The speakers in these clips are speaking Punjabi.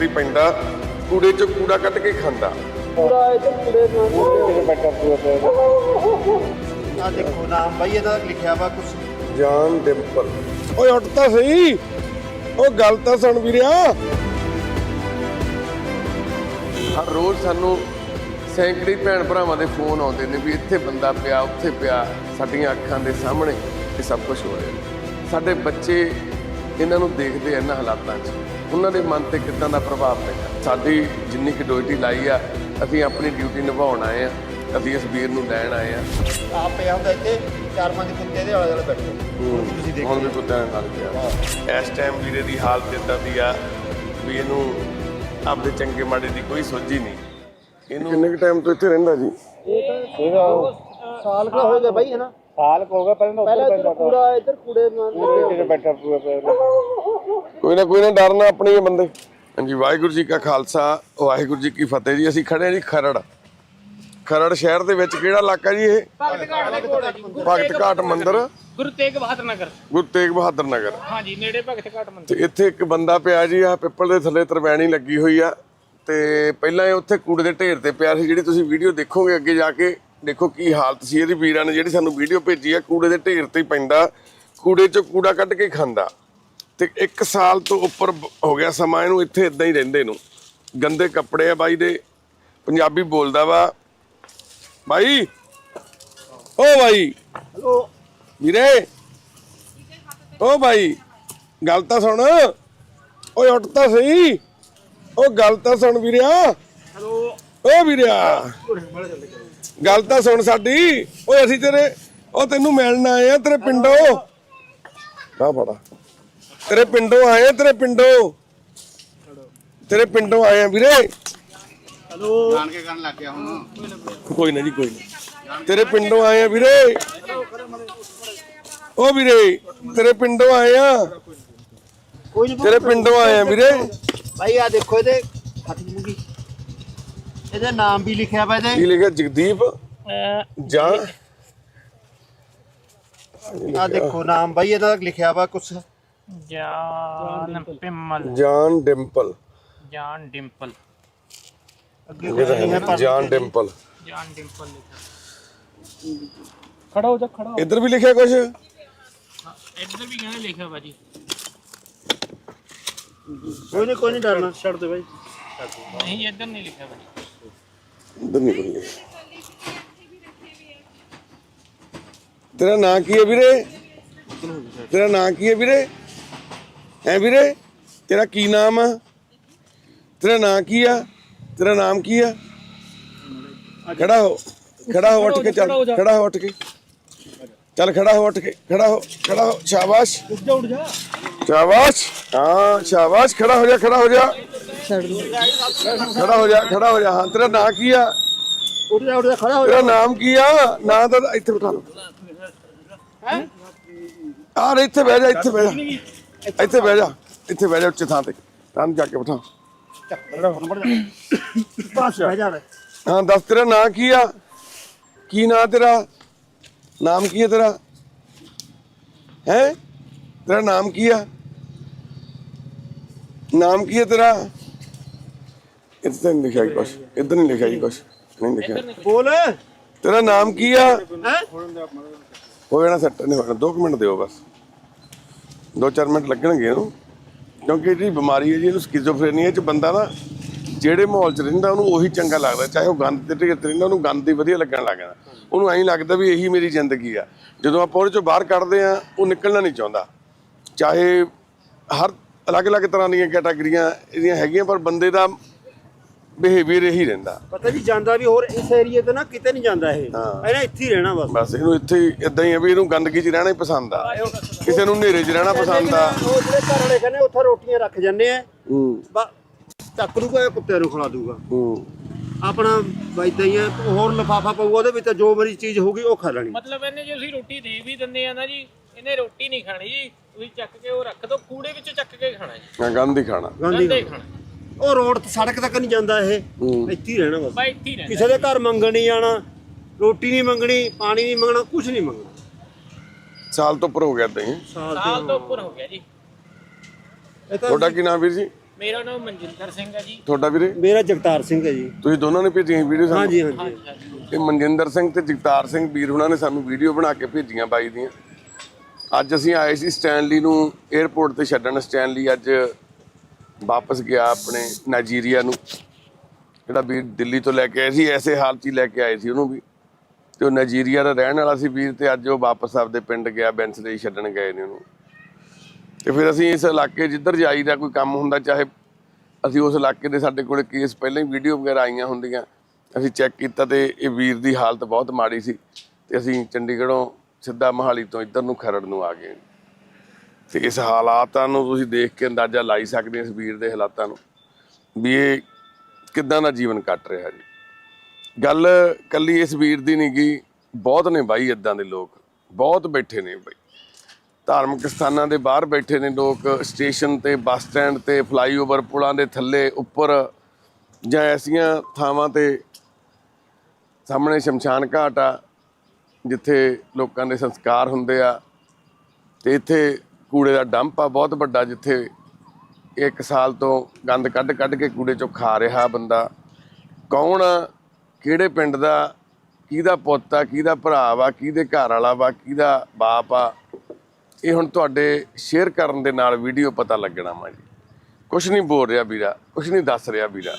ਤੇ ਪੈਂਦਾ ਕੂੜੇ ਚੋਂ ਕੂੜਾ ਕੱਢ ਕੇ ਖਾਂਦਾ। ਆ ਦੇਖੋ ਨਾਮ ਬਾਈ ਇਹਦਾ ਲਿਖਿਆ ਵਾ ਕੁਛ। ਜਾਨ ਡਿੰਪਲ। ਓਏ ਉੱਠ ਤਾਂ ਸਹੀ। ਉਹ ਗੱਲ ਤਾਂ ਸੁਣ ਵੀਰਿਆ। ਹਰ ਰੋਜ਼ ਸਾਨੂੰ ਸੈਂਕੜੇ ਭੈਣ ਭਰਾਵਾਂ ਦੇ ਫੋਨ ਆਉਂਦੇ ਨੇ ਵੀ ਇੱਥੇ ਬੰਦਾ ਪਿਆ ਉੱਥੇ ਪਿਆ ਸਾਡੀਆਂ ਅੱਖਾਂ ਦੇ ਸਾਹਮਣੇ ਇਹ ਸਭ ਕੁਝ ਹੋ ਰਿਹਾ। ਸਾਡੇ ਬੱਚੇ ਇਹਨਾਂ ਨੂੰ ਦੇਖਦੇ ਆ ਇਹਨਾਂ ਹਾਲਾਤਾਂ 'ਚ। ਉਹਨਾਂ ਦੇ ਮਨ ਤੇ ਕਿੱਦਾਂ ਦਾ ਪ੍ਰਭਾਵ ਪੈਂਦਾ ਸਾਡੀ ਜਿੰਨੀ ਕੁ ਡਿਊਟੀ ਲਾਈ ਆ ਅਸੀਂ ਆਪਣੀ ਡਿਊਟੀ ਨਿਭਾਉਣ ਆਏ ਆ ਅਸੀਂ ਇਸ ਵੀਰ ਨੂੰ ਲੈਣ ਆਏ ਆ। ਆਪ ਪਿਆ ਹੁੰਦਾ ਇੱਥੇ ਚਾਰ ਪੰਜ ਕੁੱਤੇ ਇਹਦੇ ਆਲੇ ਦੁਆਲੇ ਬੈਠੇ ਤੁਸੀਂ ਦੇਖੋ ਹੁਣ ਵੀ ਕੁੱਤਿਆਂ ਦੇ ਨਾਲ ਪਿਆ। ਇਸ ਟਾਈਮ ਵੀਰੇ ਦੀ ਹਾਲਤ ਇਦਾਂ ਦੀ ਆ ਵੀ ਇਹਨੂੰ ਆਪਦੇ ਚੰਗੇ ਮਾੜੇ ਦੀ ਕੋਈ ਸੋਝੀ ਨਹੀਂ। ਇਹਨੂੰ ਕਿੰਨੇ ਕੁ ਟਾਈਮ ਤੋਂ ਇੱਥੇ ਰਹਿੰਦਾ ਜੀ? ਸਾਲ ਕਾ ਹੋ ਗਿਆ ਬਾਈ ਹੈ ਨਾ? ਸਾਲ ਕੋ ਗਿਆ ਪਹਿਲਾਂ ਪਹਿਲਾਂ ਇੱਧਰ ਕੂੜਾ ਇੱਧਰ ਕੂੜੇ ਨਾਲ ਉੱਥੇ ਬੈਠਾ ਪੂਰਾ ਕੋਈ ਨਾ ਕੋਈ ਨਾ ਡਰਨਾ ਆਪਣੇ ਹੀ ਆ ਬੰਦੇ। ਹਾਂਜੀ ਵਾਹਿਗੁਰੂ ਜੀ ਕਾ ਖਾਲਸਾ ਵਾਹਿਗੁਰੂ ਜੀ ਕੀ ਫਤਿਹ ਜੀ। ਅਸੀਂ ਖੜੇ ਹਾਂ ਜੀ ਖਰੜ। ਖਰੜ ਸ਼ਹਿਰ ਦੇ ਵਿੱਚ ਕਿਹੜਾ ਇਲਾਕਾ ਜੀ ਇਹ? ਭਗਤ ਘਾਟ ਦੇ ਕੋਲ ਹੈ ਜੀ। ਗੁਰੂ ਭਗਤ ਘਾਟ ਮੰਦਿਰ। ਗੁਰੂ ਤੇਗ ਬਹਾਦਰ ਨਗਰ। ਗੁਰੂ ਤੇਗ ਬਹਾਦਰ ਨਗਰ। ਹਾਂਜੀ ਨੇੜੇ ਭਗਤ ਘਾਟ ਮੰਦਿਰ। ਤੇ ਇੱਥੇ ਇੱਕ ਬੰਦਾ ਪਿਆ ਜੀ ਆ ਪਿੱਪਲ ਦੇ ਥੱਲੇ ਤਰਵੈਣੀ ਲੱਗੀ ਹੋਈ ਆ। ਤੇ ਪਹਿਲਾਂ ਇਹ ਉੱਥੇ ਕੂੜੇ ਦੇ ਢੇਰ ਤੇ ਪਿਆ ਸੀ। ਜਿਹੜੀ ਤੁਸੀਂ ਵੀਡੀਓ ਦੇਖੋਗੇ ਅੱਗੇ ਜਾ ਕੇ ਦੇਖੋ ਕੀ ਹਾਲਤ ਸੀ ਇਹਦੀ ਵੀਰਾਂ ਨੇ ਜਿਹੜੀ ਸਾਨੂੰ ਵੀਡੀਓ ਭੇਜੀ ਆ ਕੂੜੇ ਦੇ ਢੇਰ ਤੇ ਹੀ ਪੈਂਦਾ ਕੂੜੇ ਚੋਂ ਕੂੜਾ ਕੱਢ ਕੇ ਖਾਂਦਾ। ਤੇ 1 ਸਾਲ ਤੋਂ ਉੱਪਰ ਹੋ ਗਿਆ ਸਮਾਂ ਇਹਨੂੰ ਇੱਥੇ ਇਦਾਂ ਹੀ ਰਹਿੰਦੇ ਨੂੰ। ਗੰਦੇ ਕੱਪੜੇ ਆ ਬਾਈ ਦੇ ਪੰਜਾਬੀ ਬੋਲਦਾ ਵਾ। ਬਾਈ ਓ ਬਾਈ। ਹਲੋ। ਵੀਰੇ ਓ ਬਾਈ ਗੱਲ ਤਾਂ ਸੁਣ। ਓਏ ਉੱਠ ਤਾਂ ਸਹੀ। ਓ ਗੱਲ ਤਾਂ ਸੁਣ ਵੀਰਿਆ। ਓ ਵੀਰਿਆ। ਗੱਲ ਤਾਂ ਸੁਣ ਸਾਡੀ। ਓਏ ਅਸੀਂ ਤੇਰੇ ਉਹ ਤੈਨੂੰ ਮਿਲਣ ਆਏ ਆ ਤੇਰੇ ਪਿੰਡੋਂ। ਆ ਫੜਾ। ਤੇਰੇ ਪਿੰਡੋਂ ਆਏ ਆ ਤੇਰੇ ਪਿੰਡੋਂ। ਤੇਰੇ ਪਿੰਡੋਂ ਆਏ ਆ ਵੀਰੇ। ਜਾਣ ਕੇ ਕਰਨ ਲੱਗ ਗਿਆ ਹੁਣ। ਕੋਈ ਨਾ ਜੀ ਕੋਈ ਨਾ। ਤੇਰੇ ਪਿੰਡੋਂ ਆਏ ਆ ਵੀਰੇ। ਓ ਵੀਰੇ ਤੇਰੇ ਪਿੰਡੋਂ ਆਏ ਆ। ਕੋਈ ਨਹੀਂ ਤੇਰੇ ਪਿੰਡੋਂ ਆਏ ਆ ਵੀਰੇ। ਬਾਈ ਆ ਦੇਖੋ ਇਹਦੇ ਹੱਥ ਮੁੰਗੀ ਇਹਦਾ ਨਾਮ ਵੀ ਲਿਖਿਆ ਵਾ ਕੀ ਇਹਦੇ ਲਿਖਿਆ? ਜਗਦੀਪ? ਜਾਂ ਆ ਦੇਖੋ ਨਾਮ ਬਾਈ ਇਹਦਾ ਲਿਖਿਆ ਵਾ ਕੁਛ। ਜਾਨ ਪਿੰਮਲ। ਜਾਨ ਡਿੰਪਲ। ਜਾਨ ਡਿੰਪਲ। ਅੱਗੇ ਇਹ ਤਾਂ ਹੈ ਨਾ, ਜਾਨ ਡਿੰਪਲ। ਜਾਨ ਡਿੰਪਲ ਲਿਖਿਆ। ਖੜਾ ਹੋ ਜਾ ਖੜਾ ਹੋ। ਇੱਧਰ ਵੀ ਲਿਖਿਆ ਕੁਝ ਹਾਂ, ਇੱਧਰ ਵੀ ਕਹਿੰਦੇ ਲਿਖਿਆ ਵਾ ਜੀ। ਕੋਈ ਨਹੀਂ ਕੋਈ ਨਹੀਂ ਡਰਨਾ। ਛੱਡ ਦੇ ਬਾਈ। ਨਹੀਂ ਇੱਧਰ ਨਹੀਂ ਲਿਖਿਆ ਵਾ ਜੀ ਇੱਧਰ ਨਹੀਂ ਕੋਈ ਤੇਰਾ ਨਾਂ ਕੀ ਹੈ ਵੀਰੇ ਤੇਰਾ ਨਾਂ ਕੀ ਹੈ ਵੀਰੇ ਹੈ ਵੀਰੇ ਤੇਰਾ ਕੀ ਨਾਮ ਆ ਤੇਰਾ ਨਾਂ ਕੀ ਆ ਤੇਰਾ ਨਾਮ ਕੀ ਆ ਖੜਾ ਹੋ ਖੜਾ ਹੋ ਉੱਠ ਕੇ ਚੱਲ ਖੜਾ ਹੋ ਉੱਠ ਕੇ ਚੱਲ ਖੜਾ ਹੋ ਉੱਠ ਕੇ ਖੜਾ ਹੋ ਖੜਾ ਹੋ ਸ਼ਾਬਾਸ਼ ਉੱਠ ਜਾ ਉੱਠ ਜਾ ਸ਼ਾਬਾਸ਼ ਹਾਂ ਸ਼ਾਬਾਸ਼ ਖੜਾ ਹੋ ਜਾ ਖੜਾ ਹੋ ਜਾ ਖੜਾ ਹੋ ਜਾ ਖੜਾ ਹੋ ਜਾ। ਹਾਂ ਤੇਰਾ ਨਾਂ ਕੀ ਆ? ਉੱਠ ਜਾ ਉੱਠ ਜਾ ਖੜਾ ਹੋ ਤੇਰਾ ਨਾਮ ਕੀ ਆ? ਨਾਂ ਤਾਂ ਇੱਥੇ ਬਿਠਾ ਲਓ। ਆ ਰੇ ਇੱਥੇ ਬਹਿ ਜਾ ਇੱਥੇ ਬਹਿ ਜਾ। ਇੱਥੇ ਬਹਿ ਜਾ ਇੱਥੇ ਬਹਿ ਜਾ ਉੱਚੇ ਥਾਂ ਤੇ। ਤਾਂ ਜਾ ਕੇ ਬਿਠਾ। ਬਸ ਬਹਿ ਜਾ ਹਾਂ ਦੱਸ ਤੇਰਾ ਨਾਂ ਕੀ ਆ? ਇੱਥੇ ਨਹੀਂ ਲਿਖਿਆ ਜੀ ਕੁਛ। ਇੱਧਰ ਨਹੀਂ ਲਿਖਿਆ ਜੀ ਕੁਛ। ਨਹੀਂ ਲਿਖਿਆ। ਬੋਲ। ਤੇਰਾ ਨਾਮ ਕੀ ਆ? ਹੈ? ਜਾਣਾ ਸੈੱਟ ਨਹੀਂ ਹੋਣਾ। 2 ਮਿੰਟ ਦਿਓ ਬਸ। 2-4 ਮਿੰਟ ਲੱਗਣਗੇ ਇਹਨੂੰ। ਕਿਉਂਕਿ ਜਿਹੜੀ ਬਿਮਾਰੀ ਹੈ ਜੀ ਇਹਨੂੰ ਸਕਿਜ਼ੋਫਰੇਨੀਆ ਚ ਬੰਦਾ ਨਾ ਜਿਹੜੇ ਮਾਹੌਲ ਚ ਰਹਿੰਦਾ ਉਹਨੂੰ ਉਹੀ ਚੰਗਾ ਲੱਗਦਾ। ਚਾਹੇ ਉਹ ਗੰਦ ਤੇ ਢੇਰ ਤੇ ਰਹਿੰਦਾ ਉਹਨੂੰ ਗੰਦ ਹੀ ਵਧੀਆ ਲੱਗਣ ਲੱਗ ਜਾਂਦਾ। ਉਹਨੂੰ ਐਂ ਲੱਗਦਾ ਵੀ ਇਹੀ ਮੇਰੀ ਜ਼ਿੰਦਗੀ ਆ। ਜਦੋਂ ਆਪਾਂ ਉਹਦੇ ਚੋਂ ਬਾਹਰ ਕੱਢਦੇ ਆ ਉਹ ਨਿਕਲਣਾ ਨਹੀਂ ਚਾਹੁੰਦਾ। ਚਾਹੇ ਹਰ ਅਲੱਗ-ਅਲੱਗ ਤਰ੍ਹਾਂ ਦੀਆਂ ਕੈਟਾਗਰੀਆਂ ਇਹਦੀਆਂ ਹੈਗੀਆਂ ਪਰ ਬੰਦੇ ਦਾ ਬਿਹੇਵੀਅਰ ਇਹੀ ਰਹਿੰਦਾ। ਪਤਾ ਵੀ ਜਾਂਦਾ ਵੀ ਹੋਰ ਇਸ ਏਰੀਏ ਤੇ ਨਾ ਕਿਤੇ ਨਹੀਂ ਜਾਂਦਾ ਇਹ। ਇਹਨੇ ਇੱਥੇ ਹੀ ਰਹਿਣਾ ਬਸ। ਬਸ ਇਹਨੂੰ ਇੱਥੇ ਇਦਾਂ ਹੀ ਆ ਵੀ ਇਹਨੂੰ ਗੰਦਗੀ 'ਚ ਰਹਿਣਾ ਹੀ ਪਸੰਦ ਆ। ਕਿਸੇ ਨੂੰ ਹਨੇਰੇ 'ਚ ਰਹਿਣਾ ਪਸੰਦ ਆ। ਉਹ ਜਿਹੜੇ ਘਰ ਵਾਲੇ ਕਹਿੰਦੇ ਉੱਥੇ ਰੋਟੀਆਂ ਰੱਖ ਜੰਨੇ ਆ। ਹੂੰ। ਚੱਕ ਲੂਗਾ ਇਹ ਕੁੱਤੇ ਨੂੰ ਖਿਲਾ ਦੂਗਾ। ਹੂੰ। ਆਪਣਾ ਵੈਦਾਂ ਹੀ ਆ ਹੋਰ ਲਫਾਫਾ ਪਊਗਾ ਉਹਦੇ ਵਿੱਚ ਜੋ ਮੇਰੀ ਚੀਜ਼ ਹੋਊਗੀ ਉਹ ਖਾ ਲੈਣੀ। ਮਤਲਬ ਇਹਨੇ ਜੇ ਅਸੀਂ ਰੋਟੀ ਦੇ ਵੀ ਦਿੰਦੇ ਆ ਨਾ ਜੀ ਇਹਨੇ ਰੋਟੀ ਨਹੀਂ ਖਾਣੀ ਜੀ। ਤੁਸੀਂ ਚੱਕ ਕੇ ਉਹ ਰੱਖ ਦੋ ਕੂੜੇ ਵਿੱਚ ਚੱਕ ਕੇ ਖਾਣਾ ਜੀ। ਗੰਦ ਹੀ ਖਾਣਾ। ਗੰਦੇ ਖਾਣਾ। ਉਹ ਰੋਡ ਤੇ ਸੜਕ ਤੱਕ ਨਹੀਂ ਜਾਂਦਾ ਇਹ। ਇੱਥੇ ਹੀ ਰਹਿਣਾ ਬਸ। ਬਾਈ ਇੱਥੇ ਹੀ ਰਹਿਣਾ। ਕਿਸੇ ਦੇ ਘਰ ਮੰਗਣ ਨਹੀਂ ਜਾਣਾ ਰੋਟੀ ਨਹੀਂ ਮੰਗਣੀ ਪਾਣੀ ਨਹੀਂ ਮੰਗਣਾ ਕੁਝ ਨਹੀਂ ਮੰਗਣਾ। ਸਾਲ ਤੋਂ ਉੱਪਰ ਹੋ ਗਿਆ ਹੀ ਸਾਲ ਸਾਲ ਤੋਂ ਉੱਪਰ ਹੋ ਗਿਆ ਜੀ। ਇਹ ਤਾਂ ਤੁਹਾਡਾ ਕੀ ਨਾਮ ਵੀਰ ਜੀ? ਮੇਰਾ ਨਾਮ ਮਨਜਿੰਦਰ ਸਿੰਘ ਹੈ ਜੀ। ਤੁਹਾਡਾ ਵੀਰੇ? ਮੇਰਾ ਜਗਤਾਰ ਸਿੰਘ ਹੈ ਜੀ। ਤੁਸੀਂ ਦੋਨਾਂ ਨੇ ਭੇਜੀਆਂ ਵੀਡੀਓ ਸਾਨੂੰ? ਹਾਂਜੀ ਹਾਂਜੀ। ਹਾਂਜੀ ਇਹ ਮਨਜਿੰਦਰ ਸਿੰਘ ਤੇ ਜਗਤਾਰ ਸਿੰਘ ਵੀਰ ਉਹਨਾਂ ਨੇ ਸਾਨੂੰ ਵੀਡੀਓ ਬਣਾ ਕੇ ਭੇਜੀਆਂ ਬਾਈ ਦੀਆਂ। ਅੱਜ ਅਸੀਂ ਆਏ ਸੀ ਸਟੈਨਲੀ ਨੂੰ 에ਅਰਪੋਰਟ ਤੇ ਛੱਡਣ। ਸਟੈਨਲੀ ਅੱਜ ਵਾਪਸ ਗਿਆ ਆਪਣੇ ਨਾਈਜੀਰੀਆ ਨੂੰ। ਜਿਹੜਾ ਵੀਰ ਦਿੱਲੀ ਤੋਂ ਲੈ ਕੇ ਆਏ ਸੀ, ਐਸੇ ਹਾਲਤ 'ਚ ਹੀ ਲੈ ਕੇ ਆਏ ਸੀ ਉਹਨੂੰ ਵੀ। ਤੇ ਉਹ ਨਾਈਜੀਰੀਆ ਦਾ ਰਹਿਣ ਵਾਲਾ ਸੀ ਵੀਰ ਤੇ ਅੱਜ ਉਹ ਵਾਪਸ ਆਪਦੇ ਪਿੰਡ ਗਿਆ ਬੈਂਸਲੇ ਛੱਡਣ ਗਏ ਨੇ ਉਹਨੂੰ। ਤੇ ਫਿਰ ਅਸੀਂ ਇਸ ਇਲਾਕੇ ਜਿੱਧਰ ਜਾਈਦਾ ਕੋਈ ਕੰਮ ਹੁੰਦਾ, ਚਾਹੇ ਅਸੀਂ ਉਸ ਇਲਾਕੇ ਦੇ ਸਾਡੇ ਕੋਲ ਕੇਸ ਪਹਿਲਾਂ ਹੀ ਵੀਡੀਓ ਵਗੈਰਾ ਆਈਆਂ ਹੁੰਦੀਆਂ, ਅਸੀਂ ਚੈੱਕ ਕੀਤਾ ਤੇ ਇਹ ਵੀਰ ਦੀ ਹਾਲਤ ਬਹੁਤ ਮਾੜੀ ਸੀ। ਤੇ ਅਸੀਂ ਚੰਡੀਗੜ੍ਹੋਂ ਸਿੱਧਾ ਮਹਾਲੀ ਤੋਂ ਇੱਧਰ ਨੂੰ ਖਰੜ ਨੂੰ ਆ ਗਏ। ਤੇ ਇਸ ਹਾਲਾਤਾਂ ਨੂੰ ਤੁਸੀਂ ਦੇਖ ਕੇ ਅੰਦਾਜ਼ਾ ਲਾਈ ਸਕਦੇ ਹੋ ਇਸ ਵੀਰ ਦੇ ਹਾਲਾਤਾਂ ਨੂੰ ਵੀ ਇਹ ਕਿੱਦਾਂ ਦਾ ਜੀਵਨ ਕੱਟ ਰਿਹਾ ਜੀ। ਗੱਲ ਕੱਲੀ ਇਸ ਵੀਰ ਦੀ ਨਹੀਂ ਗੀ ਬਹੁਤ ਨੇ ਬਾਈ ਇਦਾਂ ਦੇ ਲੋਕ, ਬਹੁਤ ਬੈਠੇ ਨੇ ਬਾਈ। ਧਾਰਮਿਕ ਸਥਾਨਾਂ ਦੇ ਬਾਹਰ ਬੈਠੇ ਨੇ ਲੋਕ, ਸਟੇਸ਼ਨ ਤੇ, ਬੱਸ ਸਟੈਂਡ ਤੇ, ਫਲਾਈਓਵਰ ਪੁਲਾਂ ਦੇ ਥੱਲੇ, ਉੱਪਰ, ਜਾਂ ਐਸੀਆਂ ਥਾਵਾਂ ਤੇ ਸਾਹਮਣੇ ਸ਼ਮਸ਼ਾਨ ਘਾਟ ਆ, ਜਿੱਥੇ ਲੋਕਾਂ ਦੇ ਸੰਸਕਾਰ ਹੁੰਦੇ ਆ, ਤੇ ਇੱਥੇ ਕੂੜੇ ਦਾ ਡੰਪ ਆ, ਬਹੁਤ ਵੱਡਾ ਜਿੱਥੇ ਇੱਕ ਸਾਲ ਤੋਂ ਗੰਦ ਕੱਢ ਕੱਢ ਕੇ ਕੂੜੇ ਚੋਂ ਖਾ ਰਿਹਾ ਬੰਦਾ। ਕੌਣ ਕਿਹੜੇ ਪਿੰਡ ਦਾ? ਕਿਹਦਾ ਪੁੱਤ ਆ? ਕਿਹਦਾ ਭਰਾ ਵਾ? ਕਿਹਦੇ ਘਰ ਵਾਲਾ ਵਾ? ਕਿਹਦਾ ਬਾਪ ਆ? ਇਹ ਹੁਣ ਤੁਹਾਡੇ ਸ਼ੇਅਰ ਕਰਨ ਦੇ ਨਾਲ ਵੀਡੀਓ ਪਤਾ ਲੱਗਣਾ ਵਾ ਜੀ। ਕੁਝ ਨਹੀਂ ਬੋਲ ਰਿਹਾ ਵੀਰਾ ਕੁਝ ਨਹੀਂ ਦੱਸ ਰਿਹਾ ਵੀਰਾ।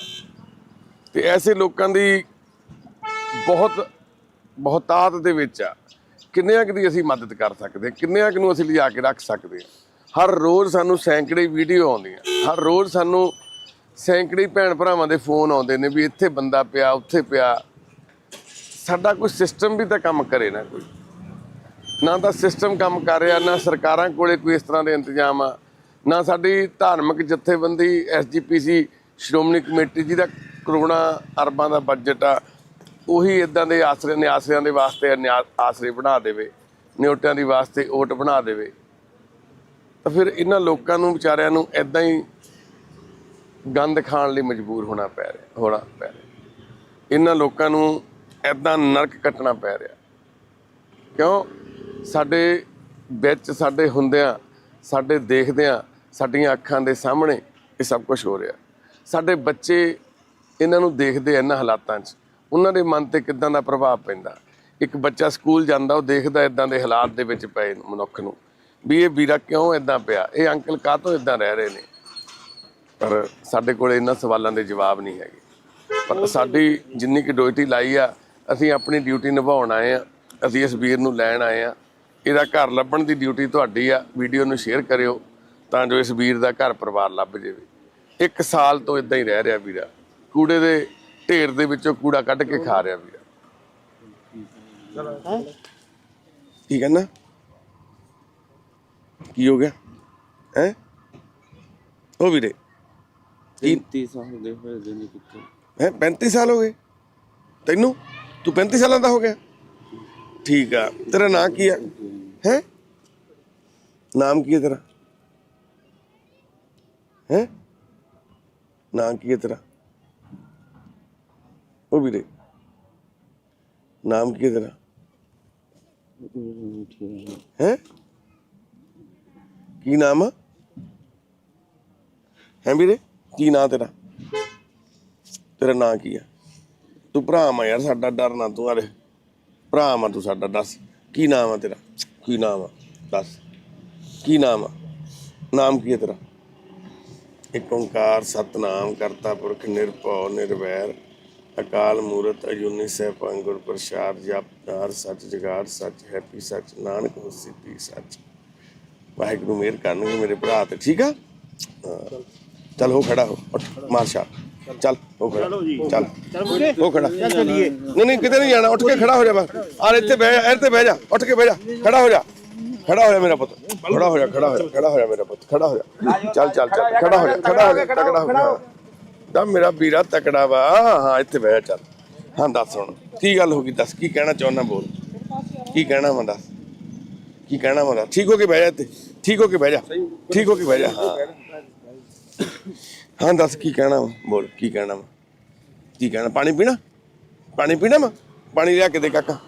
ਤੇ ਐਸੇ ਲੋਕਾਂ ਦੀ ਬਹੁਤ, ਬਹੁਤਾਤ ਦੇ ਵਿੱਚ ਆ। ਕਿੰਨਿਆਂ ਕੁ ਦੀ ਅਸੀਂ ਮਦਦ ਕਰ ਸਕਦੇ ਹਾਂ, ਕਿੰਨਿਆਂ ਕੁ ਨੂੰ ਅਸੀਂ ਲਿਜਾ ਕੇ ਰੱਖ ਸਕਦੇ ਹਾਂ। ਹਰ ਰੋਜ਼ ਸਾਨੂੰ ਸੈਂਕੜੇ ਵੀਡੀਓ ਆਉਂਦੀਆਂ ਹਰ ਰੋਜ਼ ਸਾਨੂੰ ਸੈਂਕੜੇ ਭੈਣ ਭਰਾਵਾਂ ਦੇ ਫੋਨ ਆਉਂਦੇ ਨੇ ਵੀ ਇੱਥੇ ਬੰਦਾ ਪਿਆ ਉੱਥੇ ਪਿਆ। ਸਾਡਾ ਕੋਈ ਸਿਸਟਮ ਵੀ ਤਾਂ ਕੰਮ ਕਰੇ ਨਾ ਕੋਈ। ਨਾ ਤਾਂ ਸਿਸਟਮ ਕੰਮ ਕਰ ਰਿਹਾ ਨਾ ਸਰਕਾਰਾਂ ਕੋਲੇ ਕੋਈ ਇਸ ਤਰ੍ਹਾਂ ਦੇ ਇੰਤਜ਼ਾਮ ਆ ਨਾ ਸਾਡੀ ਧਾਰਮਿਕ ਜਥੇਬੰਦੀ ਐਸਜੀਪੀਸੀ ਸ਼੍ਰੋਮਣੀ ਕਮੇਟੀ ਜਿਹਦਾ ਕਰੋਨਾ ਅਰਬਾਂ ਦਾ ਬਜਟ ਆ ਉਹੀ ਇਦਾਂ ਦੇ ਆਸਰੇ ਨੇ ਆਸਰਿਆਂ ਦੇ ਵਾਸਤੇ ਨਿਆ- ਆਸਰੇ ਬਣਾ ਦੇਵੇ, ਨਿਉਟਿਆਂ ਦੀ ਵਾਸਤੇ ਓਟ ਬਣਾ ਦੇਵੇ। ਤਾਂ ਫਿਰ ਇਹਨਾਂ ਲੋਕਾਂ ਨੂੰ, ਵਿਚਾਰਿਆਂ ਨੂੰ ਇਦਾਂ ਹੀ ਗੰਦ ਖਾਣ ਲਈ ਮਜਬੂਰ ਹੋਣਾ ਪੈ ਰਿਹਾ, ਹੋਣਾ ਪੈ ਰਿਹਾ। ਇਹਨਾਂ ਲੋਕਾਂ ਨੂੰ ਇਦਾਂ ਨਰਕ ਕੱਟਣਾ ਪੈ ਰਿਹਾ। ਕਿਉਂ? ਸਾਡੇ ਵਿੱਚ ਸਾਡੇ ਹੁੰਦਿਆਂ, ਸਾਡੇ ਦੇਖਦਿਆਂ, ਸਾਡੀਆਂ ਅੱਖਾਂ ਦੇ ਸਾਹਮਣੇ ਇਹ ਸਭ ਕੁਝ ਹੋ ਰਿਹਾ। ਸਾਡੇ ਬੱਚੇ ਇਹਨਾਂ ਨੂੰ ਦੇਖਦੇ ਆ ਇਹਨਾਂ ਹਾਲਾਤਾਂ 'ਚ। ਉਹਨਾਂ ਦੇ ਮਨ ਤੇ ਕਿਦਾਂ ਦਾ ਪ੍ਰਭਾਵ ਪੈਂਦਾ? ਇੱਕ ਬੱਚਾ ਸਕੂਲ ਜਾਂਦਾ, ਉਹ ਦੇਖਦਾ ਇਦਾਂ ਦੇ ਹਾਲਾਤ ਦੇ ਵਿੱਚ ਪਏ ਮਨੁੱਖ ਨੂੰ, ਵੀ ਇਹ ਵੀਰਾ ਕਿਉਂ ਇਦਾਂ ਪਿਆ? ਇਹ ਅੰਕਲ ਕਾਹਤੋਂ ਇਦਾਂ ਰਹਿ ਰਹੇ ਨੇ? ਪਰ ਸਾਡੇ ਕੋਲ ਇਹਨਾਂ ਸਵਾਲਾਂ ਦੇ ਜਵਾਬ ਨਹੀਂ ਹੈਗੇ। ਪਰ ਸਾਡੀ ਜਿੰਨੀ ਕਿ ਡਿਊਟੀ ਲਾਈ ਆ, ਅਸੀਂ ਆਪਣੀ ਡਿਊਟੀ ਨਿਭਾਉਣ ਆਏ ਆ, ਅਸੀਂ ਇਸ ਵੀਰ ਨੂੰ ਲੈਣ ਆਏ ਆ। ਇਹਦਾ ਘਰ ਲੱਭਣ ਦੀ ਡਿਊਟੀ ਤੁਹਾਡੀ ਆ, ਵੀਡੀਓ ਨੂੰ ਸ਼ੇਅਰ ਕਰਿਓ, ਤਾਂ ਜੋ ਇਸ ਵੀਰ ਦਾ ਘਰ ਪਰਿਵਾਰ ਲੱਭ ਜਾਵੇ। ਇੱਕ ਸਾਲ ਤੋਂ ਇਦਾਂ ਹੀ ਰਹਿ ਰਿਹਾ ਵੀਰਾ। ਕੂੜੇ ਦੇ ਢੇਰ ਦੇ ਵਿੱਚੋਂ ਕੂੜਾ ਕੱਢ ਕੇ ਖਾ ਰਿਹਾ ਵੀਰਾ ਕੀ ਕਹਿੰਦਾ? ਕੀ ਹੋ ਗਿਆ? ਹੈ? ਉਹ ਵੀਰੇ 30 ਸਾਲ ਦੇ ਹੋਏ ਦੇ ਨੇ ਕਿੱਥੇ ਹੈ? 35 ਸਾਲ ਹੋ ਗਏ? ਤੈਨੂੰ? ਤੂੰ 35 ਸਾਲਾਂ ਦਾ ਹੋ ਗਿਆ? ਠੀਕ ਆ। ਤੇਰਾ ਨਾਂ ਕੀ ਆ? ਹੈ? ਨਾਮ ਕੀ ਹੈ ਤੇਰਾ? ਹੈ? ਨਾਂ ਕੀ ਹੈ ਤੇਰਾ? ਉਹ ਵੀਰੇ? ਨਾਮ ਕੀ ਤੇਰਾ? ਹੈ? ਕੀ ਨਾਮ ਆ? ਹੈ ਵੀਰੇ? ਕੀ ਨਾਂ ਤੇਰਾ? ਤੇਰਾ ਨਾਂ ਕੀ ਆ? ਤੂੰ ਭਰਾ ਮਾ ਯਾਰ, ਸਾਡਾ ਡਰ ਨਾ ਤੂੰ ਆਰੇ ਭਰਾ ਮਾ ਤੂੰ ਸਾਡਾ, ਦੱਸ। ਕੀ ਨਾਮ ਆ ਤੇਰਾ? ਕੀ ਨਾਮ ਆ? ਦੱਸ। ਕੀ ਨਾਮ ਆ? ਨਾਮ ਕੀ ਹੈ ਤੇਰਾ? ਇੱਕ ਓੰਕਾਰ ਸਤਨਾਮ ਕਰਤਾ ਪੁਰਖ ਨਿਰਭਉ ਨਿਰਵੈਰ। ਅਕਾਲ ਮੂਰਤ ਅਜੂਨੀ ਸੈਭੰ ਗੁਰ ਪ੍ਰਸਾਦ ਜਪ ਹਰ ਸੱਚ ਜਗਾਰ ਸੱਚ ਹੈਪੀ ਸੱਚ ਨਾਨਕ ਹੋਸੀ ਪੀ ਸੱਚ ਵਾਹਿਗੁਰੂ ਮਿਹਰ ਕਰਨਗੇ ਮੇਰੇ ਭਰਾ ਤੇ ਠੀਕ ਆ। ਚੱਲ ਹੋ ਖੜਾ ਹੋ ਮਾਰ ਚੱਲ ਹੋ ਖੜਾ ਚੱਲ ਹੋ ਖੜਾ ਨਹੀਂ ਨਹੀਂ ਕਿਤੇ ਨਹੀਂ ਜਾਣਾ ਉੱਠ ਕੇ ਖੜਾ ਹੋ ਜਾ ਬਸ ਆ ਇੱਥੇ ਬਹਿ ਜਾ ਇੱਥੇ ਬਹਿ ਜਾ ਉੱਠ ਕੇ ਬਹਿ ਜਾ ਖੜਾ ਹੋ ਜਾ ਖੜਾ ਹੋ ਜਾ ਮੇਰਾ ਪੁੱਤ ਖੜਾ ਹੋ ਜਾ ਖੜਾ ਹੋ ਜਾ ਖੜਾ ਹੋ ਜਾ ਮੇਰਾ ਪੁੱਤ ਖੜਾ ਹੋ ਜਾ ਚੱਲ ਚੱਲ ਚੱਲ ਖੜਾ ਹੋ ਜਾ ਖੜਾ ਹੋ ਜਾ ਤਕੜਾ ਹੋ ਜਾ ਦਾ ਮੇਰਾ ਵੀਰਾ ਤਕੜਾ ਵਾ। ਹਾਂ ਇੱਥੇ ਬਹਿ ਚੱਲ। ਹਾਂ, ਦੱਸ ਹੁਣ, ਕੀ ਗੱਲ ਹੋ ਗਈ? ਦੱਸ, ਕੀ ਕਹਿਣਾ ਚਾਹੁੰਦਾ ਬੋਲ। ਕੀ ਕਹਿਣਾ ਮੈਂ ਦੱਸ। ਕੀ ਕਹਿਣਾ ਮੈਂ ਦੱਸ। ਠੀਕ ਹੋ ਕੇ ਬਹਿ ਜਾ ਇੱਥੇ। ਠੀਕ ਹੋ ਕੇ ਬਹਿ ਜਾ। ਠੀਕ ਹੋ ਕੇ ਬਹਿ ਜਾ। ਹਾਂ। ਹਾਂ, ਦੱਸ, ਕੀ ਕਹਿਣਾ ਵਾ? ਬੋਲ, ਕੀ ਕਹਿਣਾ ਵਾ? ਕੀ ਕਹਿਣਾ? ਪਾਣੀ ਪੀਣਾ? ਪਾਣੀ ਪੀਣਾ ਵਾ? ਪਾਣੀ ਲਿਆ ਕੇ ਦੇ ਕਾਕਾ।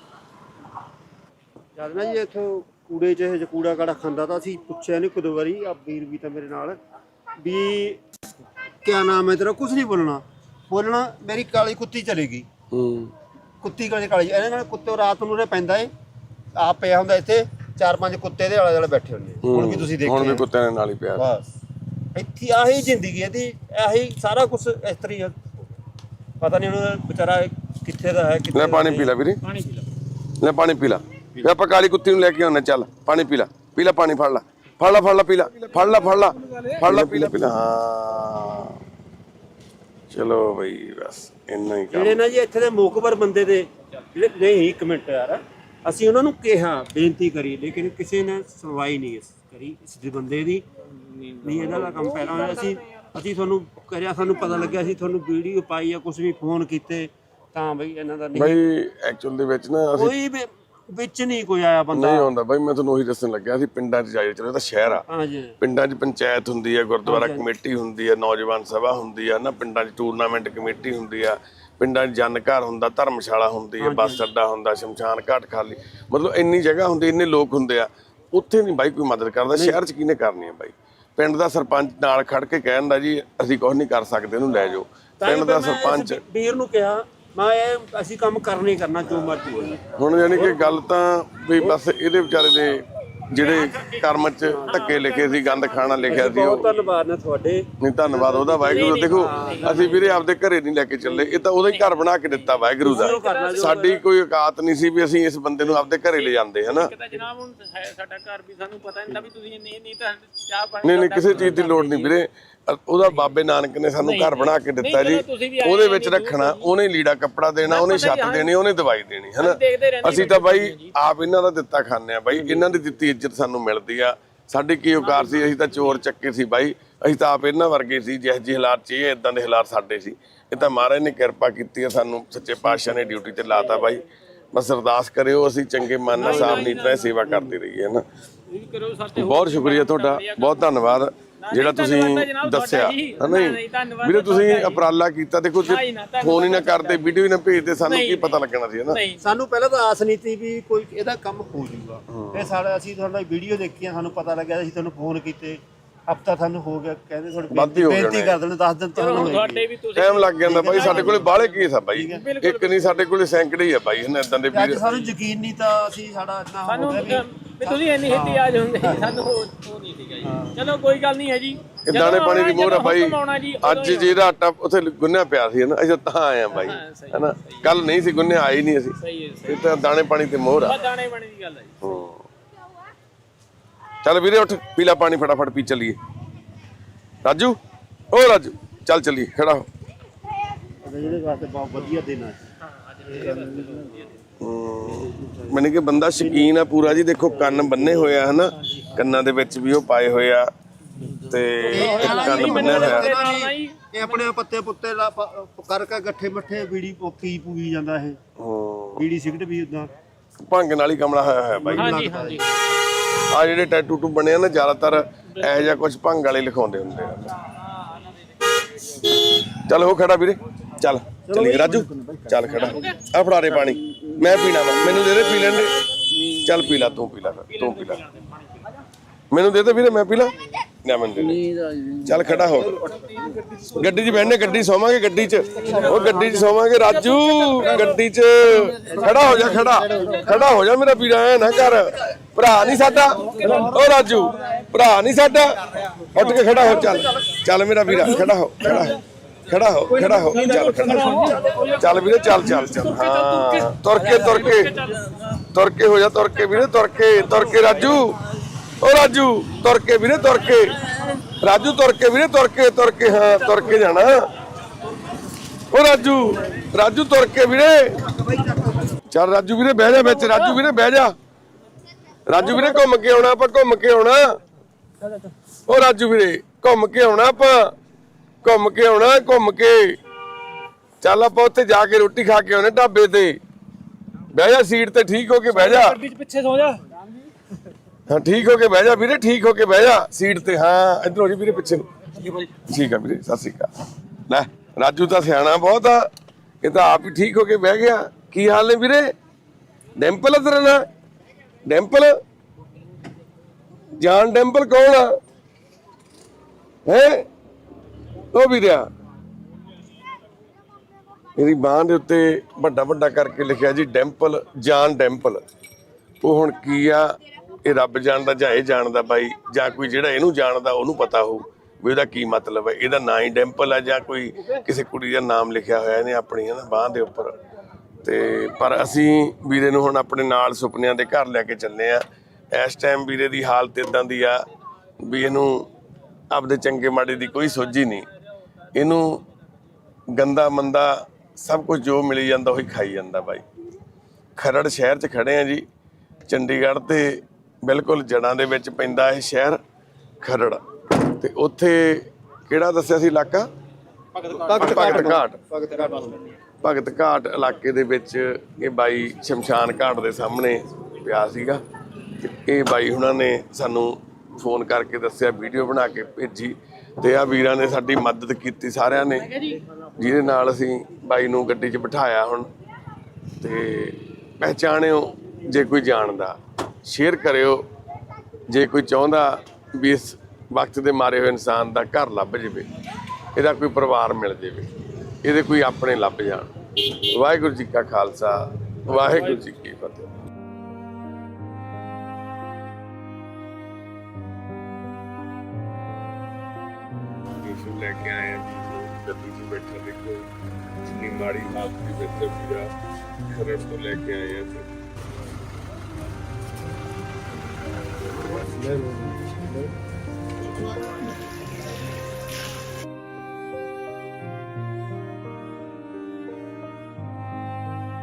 ਜਦ ਨਾ ਜੀ ਇੱਥੋਂ ਕੂੜੇ ਚ ਇਹ ਕੂੜਾ ਕਾੜਾ ਖਾਂਦਾ ਤਾਂ ਅਸੀਂ ਪੁੱਛਿਆ ਨਹੀਂ ਕਦੋਂ ਵਾਰੀ ਆ ਵੀਰ ਵੀ ਤਾਂ ਮੇਰੇ ਨਾਲ, ਵੀ ਕਿਆ ਨਾਮ ਹੈ ਤੇਰਾ? ਕੁਝ ਨਹੀਂ ਬੋਲਣਾ। ਬੋਲਣਾ ਮੇਰੀ ਕਾਲੀ ਕੁੱਤੀ ਚਲੇਗੀ ਹੂੰ। ਕੁੱਤੀ ਕਾਲੀ ਕਾਲੀ। ਇਹਦੇ ਨਾਲ ਕੁੱਤੇ ਰਾਤ ਨੂੰ ਉਰੇ ਪੈਂਦਾ ਏ। ਆਪ ਪਿਆ ਹੁੰਦਾ ਇੱਥੇ। ਚਾਰ ਪੰਜ ਕੁੱਤੇ ਦੇ ਆਲੇ ਦੁਆਲੇ ਬੈਠੇ ਹੁੰਦੇ ਆ। ਹੁਣ ਵੀ ਤੁਸੀਂ ਹੁਣ ਵੀ ਦੇਖਿਆ। ਕੁੱਤਿਆਂ ਦੇ ਨਾਲ ਹੀ ਪਿਆ। ਬਸ। ਇੱਥੇ ਆਹੀ ਜ਼ਿੰਦਗੀ ਇਹਦੀ ਇਹੀ ਸਾਰਾ ਕੁਝ ਇਸ ਤਰ੍ਹਾਂ ਹੀ ਆ। ਪਤਾ ਨਹੀਂ ਉਹਦਾ ਵਿਚਾਰਾ ਕਿੱਥੇ ਦਾ ਹੈ ਕਿੱਥੇ ਲੈ ਦਾ ਪਾਣੀ। ਪੀ ਲੈ ਵੀਰੇ। ਪਾਣੀ ਪੀ ਲਓ ਲੈ ਪਾਣੀ ਪੀ ਲੈ। ਆਪਾਂ ਕਾਲੀ ਕੁੱਤੀ ਨੂੰ ਲੈ ਕੇ ਆਉਣੇ ਚੱਲ ਪਾਣੀ ਪੀ ਲੈ। ਪੀ ਲੈ ਪਾਣੀ ਫੜ ਲੈ। ਫੜ ਲੈ ਫੜ ਲੈ ਪੀ ਲੈ ਫੜ ਲੈ ਫੜ ਲੈ ਫੜ ਲੈ ਪੀ ਲੈ। ਪੀ ਲੈ। ਹਾਂ ਚਲੋ ਬਈ ਬਸ ਇੰਨਾ ਹੀ ਕੰਮ। ਜਿਹੜੇ ਨਾ ਜੀ ਇੱਥੇ ਦੇ ਮੋਕਬਰ ਬੰਦੇ ਦੇ ਜਿਹੜੇ ਨਹੀਂ ਇੱਕ ਮਿੰਟ ਯਾਰ। ਅਸੀਂ ਉਹਨਾਂ ਨੂੰ ਕਿਹਾ ਬੇਨਤੀ ਕਰੀ ਲੇਕਿਨ ਕਿਸੇ ਨੇ ਸੁਣਵਾਈ ਨਹੀਂ ਇਸ- ਕਰੀ ਇਸ ਦੇ ਬੰਦੇ ਦੀ। ਨਹੀਂ ਇਹਨਾਂ ਦਾ ਕੰਮ ਪਹਿਲਾਂ ਹੋਇਆ ਅਸੀਂ ਅਸੀਂ ਤੁਹਾਨੂੰ ਕਰਿਆ ਸਾਨੂੰ ਪਤਾ ਲੱਗਿਆ ਸੀ ਤੁਹਾਨੂੰ ਵੀਡੀਓ ਪਾਈ ਆ ਕੁਝ ਵੀ ਫੋਨ ਕੀਤੇ ਤਾਂ ਬਈ ਇਹਨਾਂ ਦਾ ਨਹੀਂ। ਬਈ ਐਕਚੁਅਲ ਦੇ ਵਿੱਚ ਨਾ ਅਸੀਂ ਕੋਈ ਵੀ ਵਿੱਚ ਨਹੀਂ ਕੋਈ ਆਇਆ ਬੰਦਾ? ਨਹੀਂ ਆਉਂਦਾ ਬਈ ਮੈਂ ਤੁਹਾਨੂੰ ਉਹੀ ਦੱਸਣ ਲੱਗਿਆ ਸੀ ਪਿੰਡਾਂ 'ਚ ਜਾਈ ਚਲੋ ਇਹ ਤਾਂ ਸ਼ਹਿਰ ਆ। ਹਾਂਜੀ। ਪਿੰਡਾਂ 'ਚ ਪੰਚਾਇਤ ਹੁੰਦੀ ਹੈ ਗੁਰਦੁਆਰਾ ਕਮੇਟੀ ਹੁੰਦੀ ਹੈ ਨੌਜਵਾਨ ਸਭਾ ਹੁੰਦੀ ਹੈ ਨਾ ਪਿੰਡਾਂ 'ਚ ਟੂਰਨਾਮੈਂਟ ਕਮੇਟੀ ਹੁੰਦੀ ਆ ਪਿੰਡਾਂ 'ਚ ਜਨ ਘਰ ਹੁੰਦਾ ਧਰਮਸ਼ਾਲਾ ਹੁੰਦੀ ਹੈ ਬੱਸ ਅੱਡਾ ਹੁੰਦਾ ਸ਼ਮਸ਼ਾਨ ਘਾਟ ਖਾਲੀ। ਮਤਲਬ ਇੰਨੀ ਜਗ੍ਹਾ ਹੁੰਦੀ ਇੰਨੇ ਲੋਕ ਹੁੰਦੇ ਆ ਉੱਥੇ ਨਹੀਂ ਬਾਈ ਕੋਈ ਮਦਦ ਕਰਦਾ ਸ਼ਹਿਰ 'ਚ ਕਿਹਨੇ ਕਰਨੀ ਹੈ ਬਾਈ? ਪਿੰਡ ਦਾ ਸਰਪੰਚ ਨਾਲ ਖੜ ਕੇ ਕਹਿੰਦਾ ਜੀ ਅਸੀਂ ਕੁਝ ਨਹੀਂ ਕਰ ਸਕਦੇ ਇਹਨੂੰ ਲੈ ਜਾਓ। ਪਿੰਡ ਦਾ ਸਰਪੰਚ ਵੀਰ ਨੂੰ ਕਿਹਾ ਮੈਂ ਇਹ ਅਸੀਂ ਕੰਮ ਕਰਨਾ ਹੀ ਕਰਨਾ, ਜੋ ਮਰਜ਼ੀ ਹੋਵੇ। ਹੁਣ ਯਾਨੀ ਕਿ ਗੱਲ ਤਾਂ ਵੀ ਬਸ ਇਹਦੇ ਵਿਚਾਰੇ ਦੇ ਜਿਹੜੇ ਕਰਮ 'ਚ ਧੱਕੇ ਲਿਖੇ ਸੀ ਗੰਦ ਖਾਣਾ ਲਿਖਿਆ ਸੀ ਬਹੁਤ ਉਹ ਧੰਨਵਾਦ ਨੇ ਤੁਹਾਡੇ। ਨਹੀਂ ਧੰਨਵਾਦ ਉਹਦਾ ਵਾਹਿਗੁਰੂ ਦਾ। ਦੇਖੋ ਅਸੀਂ ਵੀਰੇ ਆਪਦੇ ਘਰੇ ਨਹੀਂ ਲੈ ਕੇ ਚੱਲੇ। ਇਹ ਤਾਂ ਉਹਦਾ ਹੀ ਘਰ ਬਣਾ ਕੇ ਦਿੱਤਾ ਵਾਹਿਗੁਰੂ ਦਾ। ਸਾਡੀ ਕੋਈ ਔਕਾਤ ਨਹੀਂ ਸੀ ਵੀ ਅਸੀਂ ਇਸ ਬੰਦੇ ਨੂੰ ਆਪਦੇ ਘਰੇ ਲੈ ਜਾਂਦੇ ਹਨਾ? ਇੱਕ ਤਾਂ ਜਨਾਬ ਹੁਣ ਹੈ ਸਾਡਾ ਘਰ ਵੀ ਸਾਨੂੰ ਪਤਾ ਨਹੀਂ ਤਾਂ ਵੀ ਤੁਸੀਂ ਨਹੀਂ ਨਹੀਂ ਤਾਂ ਚਾਹ ਪਾਣੀ ਨਹੀਂ ਨਹੀਂ ਕਿਸੇ ਚੀਜ਼ ਦੀ ਲੋੜ ਨਹੀਂ ਵੀਰੇ। ਅ- ਉਹਦਾ ਬਾਬੇ ਨਾਨਕ ਨੇ ਸਾਨੂੰ ਘਰ ਬਣਾ ਕੇ ਦਿੱਤਾ ਜੀ। ਉਹਦੇ ਵਿੱਚ ਰੱਖਣਾ ਉਹਨੇ ਲੀੜਾ ਕੱਪੜਾ ਦੇਣਾ ਉਹਨੇ ਛੱਤ ਦੇਣੀ ਉਹਨੇ ਦਵਾਈ ਦੇਣੀ ਹਨਾ? ਦੇਖਦੇ ਰਹਿੰਦੇ ਅਸੀਂ ਤਾਂ ਬਾਈ ਆਪ ਇਹਨਾਂ ਦਾ ਦਿੱਤਾ ਖਾਂਦੇ ਆ ਬਾਈ। ਇਹਨਾਂ ਦੀ ਦਿੱਤੀ ਇੱਜ਼ਤ ਸਾਨੂੰ ਮਿਲਦੀ ਆ। ਸਾਡੀ ਕੀ ਔਕਾਰ ਸੀ ਅਸੀਂ ਤਾਂ ਚੋਰ ਚੱਕੇ ਸੀ ਬਾਈ। ਅਸੀਂ ਤਾਂ ਆਪ ਇਹਨਾਂ ਵਰਗੇ ਸੀ ਜਿਹੋ ਜਿਹੇ ਹਾਲਾਤ ਚ ਇਹ ਇਦਾਂ ਦੇ ਹਾਲਾਤ ਸਾਡੇ ਸੀ। ਇਹ ਤਾਂ ਮਹਾਰਾਜ ਨੇ ਕਿਰਪਾ ਕੀਤੀ ਆ ਸਾਨੂੰ ਸੱਚੇ ਪਾਤਸ਼ਾਹ ਨੇ ਡਿਊਟੀ ਤੇ ਲਾਤਾ ਬਾਈ। ਬਸ ਅਰਦਾਸ ਕਰਿਓ ਅਸੀਂ ਚੰਗੇ ਮਨ ਨਾਲ ਸਾਫ਼ ਨੀਤ ਨਾਲ ਸੇਵਾ ਕਰਦੇ ਰਹੀਏ ਨਾ। ਬਹੁਤ ਸ਼ੁਕਰੀਆ ਤੁਹਾਡਾ ਬਹੁਤ ਧੰਨਵਾਦ। ਜਿਹੜਾ ਤੁਸੀਂ ਦੱਸਿਆ। ਨਹੀਂ। ਵੀਰੇ ਤੁਸੀਂ। ਉਪਰਾਲਾ ਕੀਤਾ। ਦੇਖੋ ਜੇ ਨਾ, ਫੋਨ ਹੀ ਨਾ ਕਰਦੇ ਵੀਡੀਓ ਹੀ ਨਾ ਭੇਜਦੇ ਸਾਨੂੰ ਕੀ ਪਤਾ ਲੱਗਣਾ ਸੀ ਨਹੀਂ। ਸਾਨੂੰ ਪਹਿਲਾਂ ਤਾਂ ਆਸ ਨਹੀਂ ਸੀ ਵੀ ਕੋਈ ਇਹਦਾ ਕੰਮ ਹੋ ਜਾਊਗਾ। ਫਿਰ ਸਾਡਾ ਅਸੀਂ ਤੁਹਾਡਾ ਵੀਡੀਓ ਦੇਖੀਆਂ ਸਾਨੂੰ ਪਤਾ ਲੱਗਿਆ ਅਸੀਂ ਤੁਹਾਨੂੰ ਫੋਨ ਕੀਤੇ। ਹਫਤਾ ਤੁਹਾਨੂੰ ਹੋ ਗਿਆ ਕਹਿੰਦੇ ਤੁਹਾਡੀ ਬੇਨਤੀ ਕਰ ਦੇਣਾ 10 ਦਿਨ ਤੁਹਾਨੂੰ ਤੁਹਾਡੇ ਵੀ ਤੁਸੀਂ ਟਾਈਮ ਲੱਗ ਜਾਂਦਾ ਬਾਈ ਸਾਡੇ ਕੋਲੇ ਬਾਹਲੇ ਕੇਸ ਆ ਬਾਈ ਇੱਕ ਨਹੀਂ ਸਾਡੇ ਕੋਲੇ ਸੈਂਕੜੇ ਹੀ ਆ ਬਾਈ ਇਹਨਾਂ ਇਦਾਂ ਦੇ ਵੀਡੀਓ ਸਾਨੂੰ ਯਕੀਨ ਨਹੀਂ ਤਾਂ ਅਸੀਂ ਸਾਡਾ ਇੰਨਾ ਹੋ ਗਿਆ ਵੀ ਵੀ ਤੁਸੀਂ ਇੰਨੀ ਹਿੱਤੀ ਆ ਜਾਂਦੇ ਸਾਨੂੰ ਉਹ ਉਹ ਨਹੀਂ ਸੀਗਾ ਜੀ। ਚਲੋ ਕੋਈ ਗੱਲ ਨਹੀਂ ਹੈ ਜੀ। ਇਹ ਦਾਣੇ ਪਾਣੀ ਦੀ ਮੋਹਰ ਆ ਬਾਈ ਹੁਕਮ ਆਉਣਾ ਜੀ, ਉਦੋਂ ਅੱਜ ਜਿਹੜਾ ਆਟਾ ਉੱਥੇ ਗੁੰਨਿਆ ਪਿਆ ਸੀ ਹਨਾ ਅਸੀਂ ਤਾਂ ਆਏ ਆ ਬਾਈ। ਹਾਂ, ਸਹੀ, ਹਨਾ? ਕੱਲ ਨਹੀਂ ਸੀ ਗੁੰਨਿਆ ਆਏ ਨਹੀਂ ਅਸੀਂ। ਸਹੀ ਹੈ ਸਹੀ ਇਹ ਤਾਂ ਦਾਣੇ ਪਾਣੀ ਤੇ ਮੋਹਰ ਆ। ਬਸ ਦਾਣੇ ਬਣੇ ਦੀ ਗੱਲ ਹੈ ਜੀ। ਹੂੰ। ਚੱਲ ਵੀਰੇ ਉੱਠ ਪੀਲਾ ਪਾਣੀ ਫਟਾਫਟ ਪੀ ਚੱਲੀਏ। ਰਾਜੂ? ਓ ਰਾਜੂ ਚੱਲ ਚੱਲੀਏ ਖੜਾ ਹੋ। ਜਿਹੜੇ ਵਾਸਤੇ ਬਹੁਤ ਵਧੀਆ ਦਿਨ ਆ ਮੈਨੂੰ ਕਿ ਬੰਦਾ ਸ਼ਕੀਨ ਆ ਪੂਰਾ ਜੀ। ਦੇਖੋ ਕੰਨ ਬੰਨੇ ਹੋਏ ਆ ਹਨਾ? ਕੰਨਾਂ ਦੇ ਵਿੱਚ ਵੀ ਉਹ ਪਾਏ ਹੋਏ ਆ। ਤੇ ਇੱਕ ਕੰਨ ਬੰਨਿਆ ਹੋਇਆ। ਇਹ ਆਪਣੇ ਪੱਤੇ ਪੁੱਤੇ ਲਾ- ਪ- ਕਰਕੇ ਗੱਠੇ ਮੱਠੇ ਬੀੜੀ ਪੋਕੀ ਪੂਗੀ ਜਾਂਦਾ ਇਹ। ਹੂੰ। ਬੀੜੀ ਸਿਗਰਟ ਵੀ ਉਦਾਂ ਭੰਗ ਨਾਲ ਹੀ ਕਮਲਾ ਹੋਇਆ ਹੋਇਆ ਬਾਈ। ਹਾਂਜੀ ਹਾਂਜੀ। ਆ ਜਿਹੜੇ ਟੈਟੂ ਟੂ ਬਣੇ ਆ ਨਾ ਜ਼ਿਆਦਾਤਰ ਇਹੋ ਜਿਹਾ ਕੁਝ ਭੰਗ ਵਾਲੇ ਲਿਖਾਉਂਦੇ ਹੁੰਦੇ ਆ। ਚੱਲ ਹੋ ਖੜਾ ਵੀਰੇ ਚੱਲ। ਚੱਲੀਏ ਰਾਜੂ। ਚੱਲ ਖੜਾ। ਆ ਫੜਾ ਦੇ ਪਾਣੀ। ਮੈਂ ਪੀਣਾ ਵਾ ਮੈਨੂੰ ਦੇ ਦੇ ਪੀ ਲੈਣ ਦੇ। ਚੱਲ ਪੀ ਲੈ ਤੂੰ ਪੀ ਲੈ ਤੂੰ ਪੀ ਲੈ। ਮੈਨੂੰ ਦੇ ਦੇ ਵੀਰੇ ਮੈਂ ਪੀ ਲਾਂ। ਨਾ ਮੈਨੂੰ ਦੇ ਦੇ। ਚੱਲ ਖੜਾ ਹੋ। ਗੱਡੀ 'ਚ ਬਹਿਣੇ ਗੱਡੀ ਸੋਵਾਂਗੇ ਗੱਡੀ 'ਚ। ਉਹ ਗੱਡੀ 'ਚ ਸੋਵਾਂਗੇ ਰਾਜੂ। ਗੱਡੀ 'ਚ ਖੜਾ ਹੋ ਜਾ ਖੜਾ। ਖੜਾ ਹੋ ਜਾ ਮੇਰਾ ਵੀਰਾ ਐ ਨਾ ਕਰ। ਭਰਾ ਨਹੀਂ ਸਾਡਾ। ਉਹ ਰਾਜੂ ਭਰਾ ਨਹੀਂ ਸਾਡਾ। ਉੱਠ ਕੇ ਖੜਾ ਹੋ ਚੱਲ। ਚੱਲ ਮੇਰਾ ਵੀਰਾ ਖੜਾ ਹੋ ਖੜਾ ਹੋ। ਖੜਾ ਹੋ ਖੜਾ ਹੋ ਚੱਲ ਖੜਾ ਹੋ। ਚੱਲ ਵੀਰੇ ਚੱਲ ਚੱਲ ਚੱਲ। ਹਾਂ ਤੁਰ ਕੇ ਤੁਰ ਕੇ। ਤੁਰ ਕੇ ਹੋ ਜਾ ਤੁਰ ਕੇ ਵੀਰੇ ਤੁਰ ਕੇ ਤੁਰ ਕੇ ਰਾਜੂ। ਓ ਰਾਜੂ ਤੁਰ ਕੇ ਵੀਰੇ ਤੁਰ ਕੇ। ਰਾਜੂ ਤੁਰ ਕੇ ਵੀਰੇ ਤੁਰ ਕੇ ਤੁਰ ਕੇ ਹਾਂ ਤੁਰ ਕੇ ਜਾਣਾ। ਓ ਰਾਜੂ ਰਾਜੂ ਤੁਰ ਕੇ ਵੀਰੇ। ਚੱਲ ਰਾਜੂ ਵੀਰੇ ਬਹਿ ਜਾ ਵਿੱਚ ਰਾਜੂ ਵੀਰੇ ਬਹਿ ਜਾ। ਰਾਜੂ ਵੀਰੇ ਘੁੰਮ ਕੇ ਆਉਣਾ ਆਪਾਂ ਘੁੰਮ ਕੇ ਆਉਣਾ। ਓ ਰਾਜੂ ਵੀਰੇ ਘੁੰਮ ਕੇ ਆਉਣਾ ਆਪਾਂ। ਘੁੰਮ ਕੇ ਆਉਣਾ ਘੁੰਮ ਕੇ। ਚੱਲ ਆਪਾਂ ਉੱਥੇ ਜਾ ਕੇ ਰੋਟੀ ਖਾ ਕੇ ਆਉਣੇ ਢਾਬੇ ਤੇ। ਬਹਿ ਜਾ ਸੀਟ ਤੇ ਠੀਕ ਹੋ ਕੇ ਬਹਿ ਜਾ। ਪਿੱਛੇ ਸੋ ਜਾ। ਹਾਂ ਠੀਕ ਹੋ ਕੇ ਬਹਿ ਜਾ ਵੀਰੇ ਠੀਕ ਹੋ ਕੇ ਬਹਿ ਜਾ। ਸੀਟ ਤੇ ਹਾਂ ਇਧਰ ਹੋ ਜੀ ਵੀਰੇ ਪਿੱਛੇ। ਨੂੰ ਠੀਕ ਆ ਵੀਰੇ ਸਤਿ ਸ਼੍ਰੀ ਅਕਾਲ। ਲੈ ਰਾਜੂ ਤਾਂ ਸਿਆਣਾ ਬਹੁਤ ਆ। ਇਹ ਤਾਂ ਆਪ ਹੀ ਠੀਕ ਹੋ ਕੇ ਬਹਿ ਗਿਆ। ਕੀ ਹਾਲ ਨੇ ਵੀਰੇ? ਡੈਂਪਲ ਆ ਤੇਰਾ ਨਾਂ? ਡੈਂਪਲ? ਜਾਨ ਡੈਂਪਲ ਕੌਣ ਆ? ਹੈ? ਉਹ ਵੀਰਿਆ ਇਹਦੀ ਬਾਹ ਦੇ ਉੱਤੇ ਵੱਡਾ ਵੱਡਾ ਕਰਕੇ ਲਿਖਿਆ ਜੀ, ਡੈਂਪਲ, ਜਾਨ ਡੈਂਪਲ। ਉਹ ਹੁਣ ਕੀ ਆ? ਇਹ ਰੱਬ ਜਾਣਦਾ ਜਾਂ ਇਹ ਜਾਣਦਾ ਬਾਈ, ਜਾਂ ਕੋਈ ਜਿਹੜਾ ਇਹਨੂੰ ਜਾਣਦਾ, ਉਹਨੂੰ ਪਤਾ ਹੋਊ ਵੀ ਉਹਦਾ ਕੀ ਮਤਲਬ ਹੈ। ਇਹਦਾ ਨਾਂ ਹੀ ਡੈਂਪਲ ਆ ਜਾਂ ਕੋਈ ਕਿਸੇ ਕੁੜੀ ਦਾ ਨਾਮ ਲਿਖਿਆ ਹੋਇਆ ਇਹਨੇ ਆਪਣੀ ਹਨਾ ਬਾਹ ਦੇ ਉੱਪਰ। ਤੇ ਪਰ ਅਸੀਂ ਵੀਰੇ ਨੂੰ ਹੁਣ ਆਪਣੇ ਨਾਲ ਸੁਪਨਿਆਂ ਦੇ ਘਰ ਲੈ ਕੇ ਚੱਲੇ ਆ। ਇਸ ਟਾਈਮ ਵੀਰੇ ਦੀ ਹਾਲਤ ਇਦਾਂ ਦੀ ਆ ਵੀ ਇਹਨੂੰ ਆਪਦੇ ਚੰਗੇ ਮਾੜੇ ਦੀ ਕੋਈ ਸੋਝੀ ਨਹੀਂ। ਇਹਨੂੰ ਗੰਦਾ ਮੰਦਾ ਸਭ ਕੁਝ ਜੋ ਮਿਲੀ ਜਾਂਦਾ ਉਹੀ ਖਾਈ ਜਾਂਦਾ ਬਾਈ। ਖਰੜ ਸ਼ਹਿਰ 'ਚ ਖੜੇ ਆ ਜੀ। ਚੰਡੀਗੜ੍ਹ ਤੇ ਬਿਲਕੁਲ ਜੜਾਂ ਦੇ ਵਿੱਚ ਪੈਂਦਾ ਇਹ ਸ਼ਹਿਰ ਖਰੜ। ਤੇ ਉੱਥੇ ਕਿਹੜਾ ਦੱਸਿਆ ਸੀ ਇਲਾਕਾ? ਭਗਤ ਘਾਟ ਭਗਤ ਘਾਟ। ਇਲਾਕੇ ਦੇ ਵਿੱਚ ਇਹ ਬਾਈ ਸ਼ਮਸ਼ਾਨ ਘਾਟ ਦੇ ਸਾਹਮਣੇ ਪਿਆ ਸੀਗਾ। ਇਹ ਬਾਈ ਹੁਣਾਂ ਨੇ ਸਾਨੂੰ ਫੋਨ ਕਰਕੇ ਦੱਸਿਆ ਵੀਡੀਓ ਬਣਾ ਕੇ ਭੇਜੀ। ਤੇ ਆ ਵੀਰਾਂ ਨੇ ਸਾਡੀ ਮਦਦ ਕੀਤੀ ਸਾਰਿਆਂ ਨੇ। ਜਿਹਦੇ ਨਾਲ ਅਸੀਂ ਬਾਈ ਨੂੰ ਗੱਡੀ 'ਚ ਬਿਠਾਇਆ ਹੁਣ। ਤੇ ਪਹਿਚਾਣਿਓ, ਜੇ ਕੋਈ ਜਾਣਦਾ ਸ਼ੇਅਰ ਕਰਿਓ। ਜੇ ਕੋਈ ਚਾਹੁੰਦਾ ਵੀ ਇਸ ਵਕਤ ਦੇ ਮਾਰੇ ਹੋਏ ਇਨਸਾਨ ਦਾ ਘਰ ਲੱਭ ਜਾਵੇ, ਇਹਦਾ ਕੋਈ ਪਰਿਵਾਰ ਮਿਲ ਜਾਵੇ, ਇਹਦੇ ਕੋਈ ਆਪਣੇ ਲੱਭ ਜਾਣ। ਵਾਹਿਗੁਰੂ ਜੀ ਕਾ ਖਾਲਸਾ, ਵਾਹਿਗੁਰੂ ਜੀ ਕੀ ਫਤਿਹ। ਬੈਠਾ ਦੇਖੋ। ਜਿੰਨੀ ਮਾੜੀ ਹਾਲਤ ਦੇ ਵਿੱਚ ਪੂਰਾ ਖਰੜ ਤੋਂ ਲੈ ਕੇ ਆਏ ਆ ਤੇ